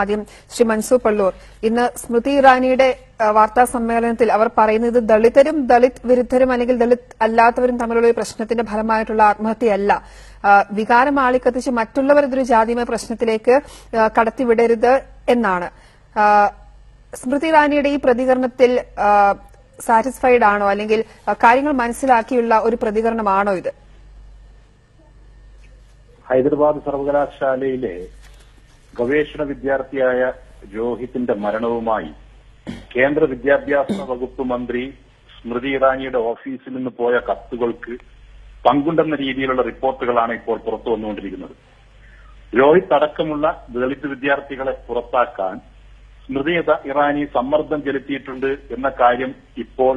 ആദ്യം ശ്രീ മൻസൂർ പള്ളൂർ. ഇന്ന് സ്മൃതി ഇറാനിയുടെ വാർത്താ സമ്മേളനത്തിൽ അവർ പറയുന്നത് ദളിതരും ദളിത് വിരുദ്ധരും അല്ലെങ്കിൽ ദളിത് അല്ലാത്തവരും തമ്മിലുള്ള ഒരു പ്രശ്നത്തിന്റെ ഫലമായിട്ടുള്ള ആത്മഹത്യയല്ല. വികാരം ആളിക്കത്തിച്ച് മറ്റുള്ളവർ ഇതൊരു ജാതിമയ പ്രശ്നത്തിലേക്ക് കടത്തിവിടരുത് എന്നാണ്. സ്മൃതി ഇറാനിയുടെ ഈ പ്രതികരണത്തിൽ സാറ്റിസ്ഫൈഡ് ആണോ അല്ലെങ്കിൽ കാര്യങ്ങൾ മനസ്സിലാക്കിയുള്ള ഒരു പ്രതികരണമാണോ ഇത്? ഹൈദരാബാദ് സർവകലാശാലയിലെ ഗവേഷണ വിദ്യാർത്ഥിയായ ജോഹിത്തിന്റെ മരണവുമായി കേന്ദ്ര വിദ്യാഭ്യാസ വകുപ്പ് മന്ത്രി സ്മൃതി ഇറാനിയുടെ ഓഫീസിൽ നിന്ന് പോയ കത്തുകൾക്ക് പങ്കുണ്ടെന്ന രീതിയിലുള്ള റിപ്പോർട്ടുകളാണ് ഇപ്പോൾ പുറത്തു വന്നുകൊണ്ടിരിക്കുന്നത്. രോഹിത് അടക്കമുള്ള ദളിത് വിദ്യാർത്ഥികളെ പുറത്താക്കാൻ സ്മൃതി ഇറാനി സമ്മർദ്ദം ചെലുത്തിയിട്ടുണ്ട് എന്ന കാര്യം ഇപ്പോൾ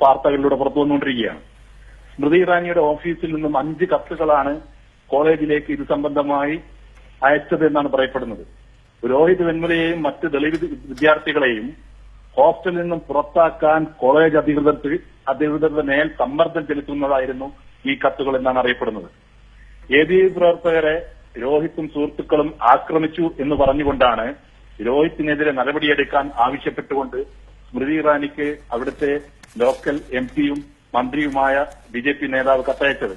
വാർത്തകളിലൂടെ പുറത്തു വന്നുകൊണ്ടിരിക്കുകയാണ്. സ്മൃതി ഇറാനിയുടെ ഓഫീസിൽ നിന്നും അഞ്ച് കത്തുകളാണ് കോളേജിലേക്ക് ഇത് സംബന്ധമായി അയച്ചത് എന്നാണ് പറയപ്പെടുന്നത്. പുരോഹിത് വെന്മലയെയും മറ്റ് ദളിത് വിദ്യാർത്ഥികളെയും ഹോസ്റ്റലിൽ നിന്നും പുറത്താക്കാൻ കോളേജ് അധികൃതർക്ക് അധികൃതരുടെ മേൽ സമ്മർദ്ദം ചെലുത്തുന്നതായിരുന്നു ഈ കത്തുകൾ എന്നാണ് അറിയപ്പെടുന്നത്. എ ബി പ്രവർത്തകരെ രോഹിത്തും സുഹൃത്തുക്കളും ആക്രമിച്ചു എന്ന് പറഞ്ഞുകൊണ്ടാണ് രോഹിത്തിനെതിരെ നടപടിയെടുക്കാൻ ആവശ്യപ്പെട്ടുകൊണ്ട് സ്മൃതി ഇറാനിക്ക് അവിടുത്തെ ലോക്കൽ എം പിയും മന്ത്രിയുമായ ബി ജെ പി നേതാവ് കത്തയച്ചത്.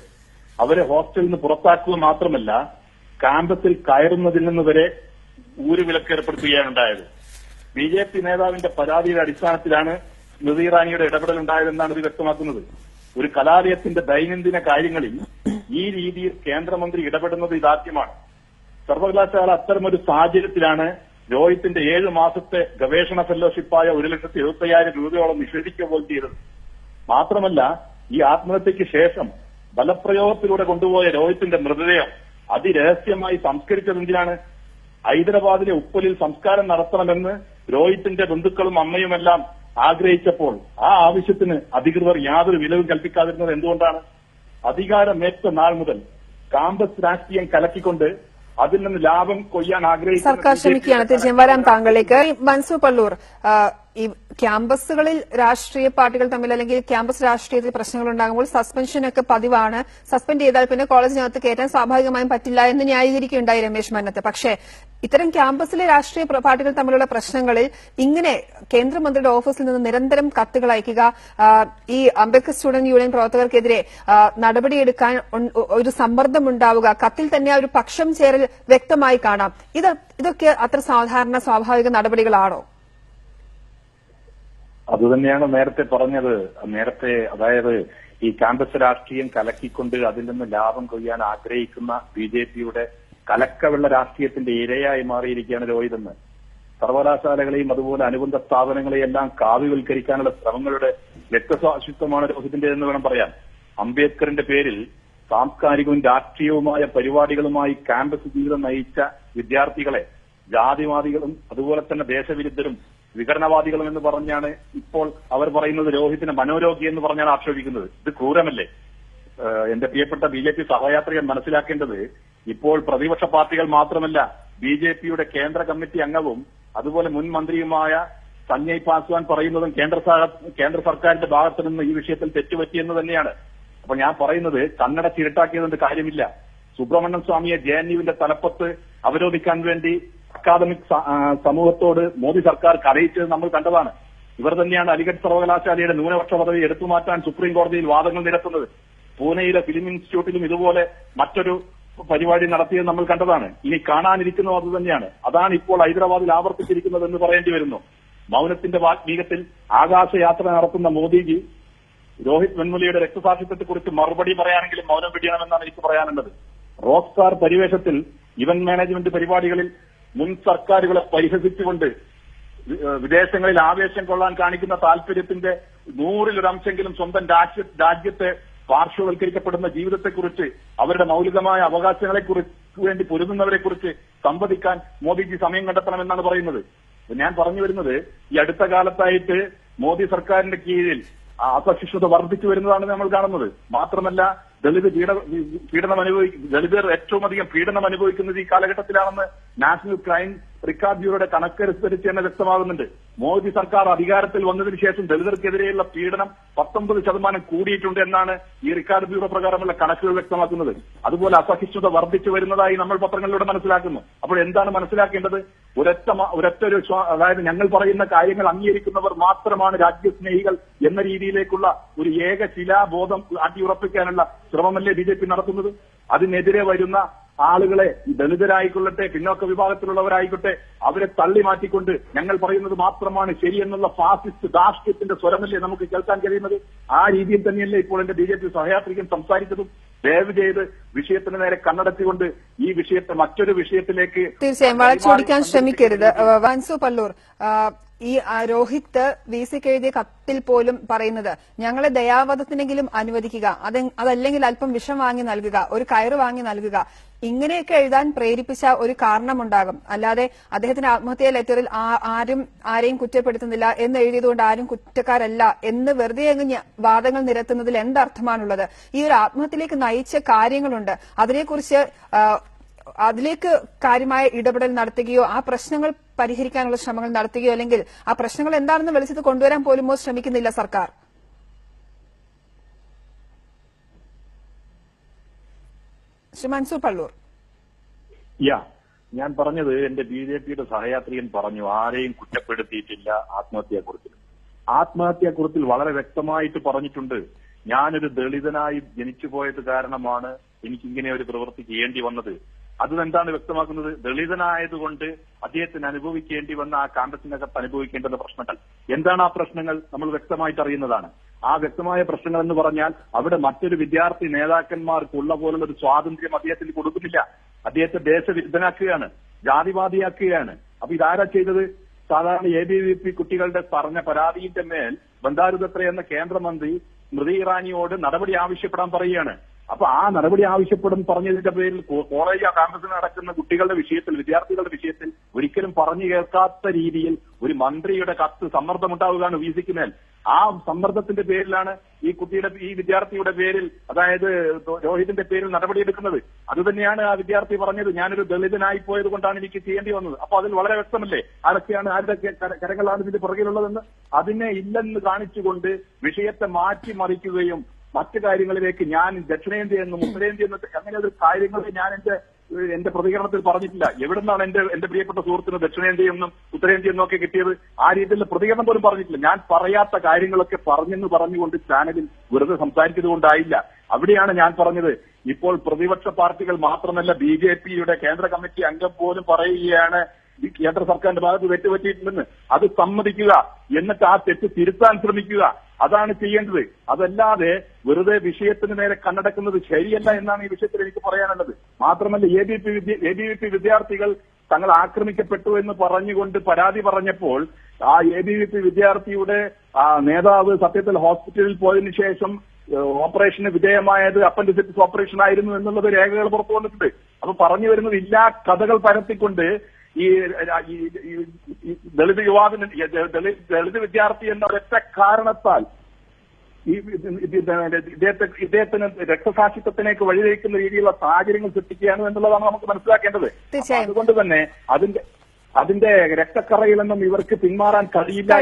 അവരെ ഹോസ്റ്റലിൽ നിന്ന് പുറത്താക്കുക മാത്രമല്ല ക്യാമ്പസിൽ കയറുന്നതിൽ നിന്ന് വരെ ഊരുവിലക്ക് ഏർപ്പെടുത്തുകയാണ് ഉണ്ടായത് ബി ജെ പി നേതാവിന്റെ പരാതിയുടെ അടിസ്ഥാനത്തിലാണ് സ്മൃതി ഇറാനിയുടെ ഇടപെടൽ ഉണ്ടായതെന്നാണ് ഇത് വ്യക്തമാക്കുന്നത്. ഒരു കലാലയത്തിന്റെ ദൈനംദിന കാര്യങ്ങളിൽ ഈ രീതിയിൽ കേന്ദ്രമന്ത്രി ഇടപെടുന്നത് ഇതാദ്യമാണ്. സർവകലാശാല അത്തരമൊരു സാഹചര്യത്തിലാണ് രോഹിത്തിന്റെ ഏഴ് മാസത്തെ ഗവേഷണ ഫെലോഷിപ്പായ ഒരു ലക്ഷത്തി എഴുപത്തയ്യായിരം രൂപയോളം നിഷേധിക്കുക പോലും ചെയ്തത്. മാത്രമല്ല ഈ ആത്മഹത്യയ്ക്ക് ശേഷം ബലപ്രയോഗത്തിലൂടെ കൊണ്ടുപോയ രോഹിത്തിന്റെ മൃതദേഹം അതിരഹസ്യമായി സംസ്കരിച്ചത് എന്തിനാണ്? ഹൈദരാബാദിലെ ഉപ്പലിൽ സംസ്കാരം നടത്തണമെന്ന് രോഹിത്തിന്റെ ബന്ധുക്കളും അമ്മയുമെല്ലാം ആഗ്രഹിച്ചപ്പോൾ ആ ആവശ്യത്തിന് അധികൃതർ യാതൊരു വിലവും കൽപ്പിക്കാതിരുന്നത് എന്തുകൊണ്ടാണ്? അധികാരമേറ്റ നാൾ മുതൽ കാമ്പസ് രാഷ്ട്രീയം കലക്കിക്കൊണ്ട് അതിൽ നിന്ന് ലാഭം കൊയ്യാൻ ആഗ്രഹിക്കുന്ന സർക്കാർ ശ്രമിക്കുകയാണ്. തീർച്ചയായും വരാം താങ്കളിലേക്ക്. മൻസൂർ പള്ളൂർ ഈ ക്യാമ്പസുകളിൽ രാഷ്ട്രീയ പാർട്ടികൾ തമ്മിൽ അല്ലെങ്കിൽ ക്യാമ്പസ് രാഷ്ട്രീയത്തിൽ പ്രശ്നങ്ങൾ ഉണ്ടാകുമ്പോൾ സസ്പെൻഷനൊക്കെ പതിവാണ്. സസ്പെൻഡ് ചെയ്താൽ പിന്നെ കോളേജിനകത്ത് കയറ്റാൻ സ്വാഭാവികമായും പറ്റില്ല എന്ന് ന്യായീകരിക്കുകയുണ്ടായി രമേശ് മന്നത്ത്. പക്ഷേ ഇത്തരം ക്യാമ്പസിലെ രാഷ്ട്രീയ പാർട്ടികൾ തമ്മിലുള്ള പ്രശ്നങ്ങളിൽ ഇങ്ങനെ കേന്ദ്രമന്ത്രിയുടെ ഓഫീസിൽ നിന്ന് നിരന്തരം കത്തുകൾ അയക്കുക ഈ അംബേദ്കർ സ്റ്റുഡന്റ് യൂണിയൻ പ്രവർത്തകർക്കെതിരെ നടപടിയെടുക്കാൻ ഒരു സമ്മർദ്ദം ഉണ്ടാവുക കത്തിൽ തന്നെ ഒരു പക്ഷം ചേരൽ വ്യക്തമായി കാണാം. ഇത് ഇതൊക്കെ അത്ര സാധാരണ സ്വാഭാവിക നടപടികളാണോ? അതുതന്നെയാണ് നേരത്തെ പറഞ്ഞത്. നേരത്തെ അതായത് ഈ ക്യാമ്പസ് രാഷ്ട്രീയം കലക്കിക്കൊണ്ട് അതിൽ നിന്ന് ലാഭം കൊയ്യാൻ ആഗ്രഹിക്കുന്ന ബി ജെ പിയുടെ കലക്കവെള്ള രാഷ്ട്രീയത്തിന്റെ ഇരയായി മാറിയിരിക്കുകയാണ് രോഹിതെന്ന്. സർവകലാശാലകളെയും അതുപോലെ അനുബന്ധ സ്ഥാപനങ്ങളെയും എല്ലാം കാവ്യവൽക്കരിക്കാനുള്ള ശ്രമങ്ങളുടെ വ്യക്തസ്വാശിത്വമാണ് രോഹിതിന്റെ എന്ന് വേണം പറയാൻ. അംബേദ്കറിന്റെ പേരിൽ സാംസ്കാരികവും രാഷ്ട്രീയവുമായ പരിപാടികളുമായി ക്യാമ്പസ് ജീവിതം നയിച്ച വിദ്യാർത്ഥികളെ ജാതിവാദികളും അതുപോലെ തന്നെ ദേശവിരുദ്ധരും വിഘടനവാദികളും എന്ന് പറഞ്ഞാണ് ഇപ്പോൾ അവർ പറയുന്നത് രോഹിത്തിന് മനോരോഗി എന്ന് പറഞ്ഞാണ് ആക്ഷേപിക്കുന്നത്. ഇത് ക്രൂരമല്ലേ? എന്റെ പ്രിയപ്പെട്ട ബി ജെ പി സഹയാത്രികൻ മനസ്സിലാക്കേണ്ടത് ഇപ്പോൾ പ്രതിപക്ഷ പാർട്ടികൾ മാത്രമല്ല ബി ജെ പിയുടെ കേന്ദ്ര കമ്മിറ്റി അംഗവും അതുപോലെ മുൻ മന്ത്രിയുമായ സഞ്ജയ് പാസ്വാൻ പറയുന്നതും കേന്ദ്ര കേന്ദ്ര സർക്കാരിന്റെ ഭാഗത്തു നിന്ന് ഈ വിഷയത്തിൽ തെറ്റുപറ്റിയെന്ന് തന്നെയാണ്. അപ്പൊ ഞാൻ പറയുന്നത് കന്നഡ ചിരട്ടാക്കിയതുകൊണ്ട് കാര്യമില്ല. സുബ്രഹ്മണ്യം സ്വാമിയെ ജെ എൻ യുവിന്റെ തലപ്പത്ത് അവരോധിക്കാൻ വേണ്ടി അക്കാദമിക് സമൂഹത്തോട് മോദി സർക്കാർ കരയിച്ചത് നമ്മൾ കണ്ടതാണ്. ഇവർ തന്നെയാണ് അലിഗഡ് സർവകലാശാലയുടെ ന്യൂനപക്ഷ പദവി എടുത്തുമാറ്റാൻ സുപ്രീം കോടതിയിൽ വാദങ്ങൾ നിരത്തുന്നത്. പൂനെയിലെ ഫിലിം ഇൻസ്റ്റിറ്റ്യൂട്ടിലും ഇതുപോലെ മറ്റൊരു പരിപാടി നടത്തിയത് നമ്മൾ കണ്ടതാണ്. ഇനി കാണാനിരിക്കുന്നത് അത് തന്നെയാണ്. അതാണ് ഇപ്പോൾ ഹൈദരാബാദിൽ ആവർത്തിച്ചിരിക്കുന്നത് എന്ന് പറയേണ്ടി വരുന്നു. മൗനത്തിന്റെ വാഗ്മീകത്തിൽ ആകാശയാത്ര നടത്തുന്ന മോദിജി രോഹിത് വെൺമുലിയുടെ രക്തസാക്ഷിത്വത്തെക്കുറിച്ച് മറുപടി പറയാനെങ്കിലും മൗനം വെടിയണമെന്നാണ് എനിക്ക് പറയാനുള്ളത്. റോക്ക് സ്റ്റാർ പരിവേഷത്തിൽ ഇവന്റ് മാനേജ്മെന്റ് പരിപാടികളിൽ മുൻ സർക്കാരുകളെ പരിഹസിച്ചുകൊണ്ട് വിദേശങ്ങളിൽ ആവേശം കൊള്ളാൻ കാണിക്കുന്ന താല്പര്യത്തിന്റെ നൂറിലൊരംശെങ്കിലും സ്വന്തം രാജ്യ രാജ്യത്തെ പാർശ്വവൽക്കരിക്കപ്പെടുന്ന ജീവിതത്തെക്കുറിച്ച് അവരുടെ മൗലികമായ അവകാശങ്ങളെ കുറിച്ച് വേണ്ടി പൊരുതുന്നവരെ കുറിച്ച് സംവദിക്കാൻ മോദിജി സമയം കണ്ടെത്തണമെന്നാണ് പറയുന്നത്. ഞാൻ പറഞ്ഞു വരുന്നത് ഈ അടുത്ത കാലത്തായിട്ട് മോദി സർക്കാരിന്റെ കീഴിൽ അസഹിഷ്ണുത വർദ്ധിച്ചു വരുന്നതാണ് നമ്മൾ കാണുന്നത്. മാത്രമല്ല ദളിത് പീഡ പീഡനം അനുഭവിക്കും ദളിതർ ഏറ്റവും അധികം പീഡനം അനുഭവിക്കുന്നത് ഈ കാലഘട്ടത്തിലാണെന്ന് നാഷണൽ ക്രൈം റിക്കാർഡ് ബ്യൂറോയുടെ കണക്കനുസരിച്ച് തന്നെ വ്യക്തമാകുന്നുണ്ട്. മോദി സർക്കാർ അധികാരത്തിൽ വന്നതിന് ശേഷം ദളിതർക്കെതിരെയുള്ള പീഡനം പത്തൊമ്പത് ശതമാനം കൂടിയിട്ടുണ്ട് എന്നാണ് ഈ റിക്കാർഡ് ബ്യൂറോ പ്രകാരമുള്ള കണക്കുകൾ വ്യക്തമാക്കുന്നത്. അതുപോലെ അസഹിഷ്ണുത വർദ്ധിച്ചു വരുന്നതായി നമ്മൾ പത്രങ്ങളിലൂടെ മനസ്സിലാക്കുന്നു. അപ്പോൾ എന്താണ് മനസ്സിലാക്കേണ്ടത്? ഒരൊറ്റ ഒരൊറ്റ ഒരു അതായത് ഞങ്ങൾ പറയുന്ന കാര്യങ്ങൾ അംഗീകരിക്കുന്നവർ മാത്രമാണ് രാജ്യസ്നേഹികൾ എന്ന രീതിയിലേക്കുള്ള ഒരു ഏക ശിലാബോധം അടിയുറപ്പിക്കാനുള്ള ശ്രമമല്ലേ ബി നടത്തുന്നത്? അതിനെതിരെ വരുന്ന ആളുകളെ ദളിതരായിക്കൊള്ളട്ടെ പിന്നോക്ക വിഭാഗത്തിലുള്ളവരായിക്കോട്ടെ അവരെ തള്ളി മാറ്റിക്കൊണ്ട് ഞങ്ങൾ പറയുന്നത് മാത്രമാണ് ശരിയെന്നുള്ള ഫാസിസ്റ്റ് ദാർഷ്ട്യത്തിന്റെ സ്വരമല്ലേ നമുക്ക് കേൾക്കാൻ കഴിയുന്നത്? ആ രീതിയിൽ തന്നെയല്ലേ ഇപ്പോൾ എന്റെ ബി ജെ പി സഹയാത്രികൻ സംസാരിച്ചതും? ദയവ് ചെയ്ത് വിഷയത്തിന് നേരെ കണ്ണടച്ചുകൊണ്ട് ഈ വിഷയത്തെ മറ്റൊരു വിഷയത്തിലേക്ക് തീർച്ചയായും വളച്ചൊടിക്കാൻ ശ്രമിക്കരുത്. വൻസു പല്ലൂർ ഈ രോഹിത് വി സിക്ക് എഴുതിയ കത്തിൽ പോലും പറയുന്നത് ഞങ്ങളെ ദയാവധത്തിനെങ്കിലും അനുവദിക്കുക അത് അതല്ലെങ്കിൽ അല്പം വിഷം വാങ്ങി നൽകുക ഒരു കയറ് വാങ്ങി നൽകുക. ഇങ്ങനെയൊക്കെ എഴുതാൻ പ്രേരിപ്പിച്ച ഒരു കാരണമുണ്ടാകും. അല്ലാതെ അദ്ദേഹത്തിന്റെ ആത്മഹത്യാ ലെറ്ററിൽ ആരും ആരെയും കുറ്റപ്പെടുത്തുന്നില്ല എന്ന് എഴുതിയതുകൊണ്ട് ആരും കുറ്റക്കാരല്ല എന്ന് വെറുതെ അങ്ങ് വാദങ്ങൾ നിരത്തുന്നതിൽ എന്തർത്ഥമാണുള്ളത്? ഈ ഒരു ആത്മഹത്യയിലേക്ക് നയിച്ച കാര്യങ്ങളുണ്ട്. അതിനെക്കുറിച്ച് അതിലേക്ക് കാര്യമായ ഇടപെടൽ നടത്തുകയോ ആ പ്രശ്നങ്ങൾ പരിഹരിക്കാനുള്ള ശ്രമങ്ങൾ നടത്തുകയോ അല്ലെങ്കിൽ ആ പ്രശ്നങ്ങൾ എന്താണെന്ന് വെളിച്ചത്ത് കൊണ്ടുവരാൻ പോലുമോ ശ്രമിക്കുന്നില്ല സർക്കാർ. യാ ഞാൻ പറഞ്ഞത് എന്റെ ബി ജെ പിയുടെ സഹയാത്രികൻ പറഞ്ഞു ആരെയും കുറ്റപ്പെടുത്തിയിട്ടില്ല ആത്മഹത്യാക്കുറിച്ചിൽ ആത്മഹത്യയെക്കുറിച്ച് വളരെ വ്യക്തമായിട്ട് പറഞ്ഞിട്ടുണ്ട് ഞാനൊരു ദളിതനായി ജനിച്ചു പോയത് കാരണമാണ് എനിക്കിങ്ങനെ ഒരു പ്രവൃത്തി ചെയ്യേണ്ടി വന്നത്. അത് എന്താണ് വ്യക്തമാക്കുന്നത്? ദളിതനായതുകൊണ്ട് അദ്ദേഹത്തിന് അനുഭവിക്കേണ്ടി വന്ന ആ കാമ്പസിനകത്ത് അനുഭവിക്കേണ്ടുന്ന പ്രശ്നങ്ങൾ. എന്താണ് ആ പ്രശ്നങ്ങൾ? നമ്മൾ വ്യക്തമായിട്ട് അറിയുന്നതാണ്. ആ വ്യക്തമായ പ്രശ്നങ്ങൾ എന്ന് പറഞ്ഞാൽ അവിടെ മറ്റൊരു വിദ്യാർത്ഥി നേതാക്കന്മാർക്കുള്ള പോലുള്ള ഒരു സ്വാതന്ത്ര്യം അദ്ദേഹത്തിന് കൊടുക്കുന്നില്ല. അദ്ദേഹത്തെ ദേശവിരുദ്ധനാക്കുകയാണ് ജാതിവാദിയാക്കുകയാണ്. അപ്പൊ ഇതാരാ ചെയ്തത്? സാധാരണ എ ബി വി പി കുട്ടികളുടെ പറഞ്ഞ പരാതിയുടെ മേൽ ബന്ധാരുദത്ര എന്ന കേന്ദ്രമന്ത്രി സ്മൃതി ഇറാനിയോട് നടപടി ആവശ്യപ്പെടാൻ പറയുകയാണ്. അപ്പൊ ആ നടപടി ആവശ്യപ്പെടും പറഞ്ഞതിന്റെ പേരിൽ കോളേജ് കാമ്പസിൽ നടക്കുന്ന കുട്ടികളുടെ വിഷയത്തിൽ വിദ്യാർത്ഥികളുടെ വിഷയത്തിൽ ഒരിക്കലും പറഞ്ഞു കേൾക്കാത്ത രീതിയിൽ ഒരു മന്ത്രിയുടെ കത്ത് സമ്മർദ്ദമുണ്ടാവുകയാണ് വി സിക്ക് മേൽ. ആ സമ്മർദ്ദത്തിന്റെ പേരിലാണ് ഈ കുട്ടിയുടെ ഈ വിദ്യാർത്ഥിയുടെ പേരിൽ അതായത് രോഹിതിന്റെ പേരിൽ നടപടിയെടുക്കുന്നത്. അത് തന്നെയാണ് ആ വിദ്യാർത്ഥി പറഞ്ഞത്. ഞാനൊരു ദളിതനായി പോയത് കൊണ്ടാണ് എനിക്ക് ചെയ്യേണ്ടി വന്നത്. അപ്പൊ അതിൽ വളരെ വ്യക്തമല്ലേ? ആരൊക്കെയാണ് ആരുടെ കര- കരങ്ങളാണ് ഇതിന്റെ പുറകിലുള്ളതെന്ന്? അതിനെ ഇല്ലെന്ന് കാണിച്ചുകൊണ്ട് വിഷയത്തെ മാറ്റിമറിക്കുകയും മറ്റു കാര്യങ്ങളിലേക്ക് ഞാൻ ദക്ഷിണേന്ത്യ എന്നും ഉത്തരേന്ത്യ എന്നും അങ്ങനെ ഒരു കാര്യങ്ങൾ ഞാൻ എന്റെ എന്റെ പ്രതികരണത്തിൽ പറഞ്ഞിട്ടില്ല. എവിടുന്നാണ് എന്റെ എന്റെ പ്രിയപ്പെട്ട സുഹൃത്തിന് ദക്ഷിണേന്ത്യ എന്നും ഉത്തരേന്ത്യ എന്നും ഒക്കെ കിട്ടിയത്? ആ രീതിയിലുള്ള പ്രതികരണം പോലും പറഞ്ഞിട്ടില്ല. ഞാൻ പറയാത്ത കാര്യങ്ങളൊക്കെ പറഞ്ഞെന്ന് പറഞ്ഞുകൊണ്ട് ചാനലിൽ വെറുതെ സംസാരിച്ചത് കൊണ്ടായില്ല. അവിടെയാണ് ഞാൻ പറഞ്ഞത്. ഇപ്പോൾ പ്രതിപക്ഷ പാർട്ടികൾ മാത്രമല്ല ബി ജെ പിയുടെ കേന്ദ്ര കമ്മിറ്റി അംഗം പോലും പറയുകയാണ് കേന്ദ്ര സർക്കാരിന്റെ ഭാഗത്ത് തെറ്റുപറ്റിയിട്ടുണ്ടെന്ന് അത് സമ്മതിക്കുക. എന്നിട്ട് ആ തെറ്റ് തിരുത്താൻ ശ്രമിക്കുക. അതാണ് ചെയ്യേണ്ടത്. അതല്ലാതെ വെറുതെ വിഷയത്തിന് നേരെ കണ്ണടക്കുന്നത് ശരിയല്ല എന്നാണ് ഈ വിഷയത്തിൽ എനിക്ക് പറയാനുള്ളത്. മാത്രമല്ല A B P A B V P വിദ്യാർത്ഥികൾ തങ്ങൾ ആക്രമിക്കപ്പെട്ടു എന്ന് പറഞ്ഞുകൊണ്ട് പരാതി പറഞ്ഞപ്പോൾ ആ എ ബി വി പി വിദ്യാർത്ഥിയുടെ നേതാവ് സത്യത്തിൽ ഹോസ്പിറ്റലിൽ പോയതിനു ശേഷം ഓപ്പറേഷന് വിധേയമായത് അപ്പൻഡിസിറ്റിസ് ഓപ്പറേഷൻ ആയിരുന്നു എന്നുള്ളത് രേഖകൾ പുറത്തു വന്നിട്ടുണ്ട് അപ്പൊ പറഞ്ഞു വരുന്നത് ഇല്ലാ കഥകൾ പരത്തിക്കൊണ്ട് ഈ ദളിത് യുവാവിന് ദളിത് വിദ്യാർത്ഥി എന്ന ഒരൊറ്റ കാരണത്താൽ ഈ ഇദ്ദേഹത്തെ ഇദ്ദേഹത്തിന് രക്തസാക്ഷിത്വത്തിലേക്ക് വഴിതെളിക്കുന്ന രീതിയിലുള്ള സാഹചര്യങ്ങൾ സൃഷ്ടിക്കുകയാണ് എന്നുള്ളതാണ് നമുക്ക് മനസ്സിലാക്കേണ്ടത്. അതുകൊണ്ട് തന്നെ അതിന്റെ അതിന്റെ രക്തക്കറയിൽ നിന്നും ഇവർക്ക് പിന്മാറാൻ കഴിയില്ല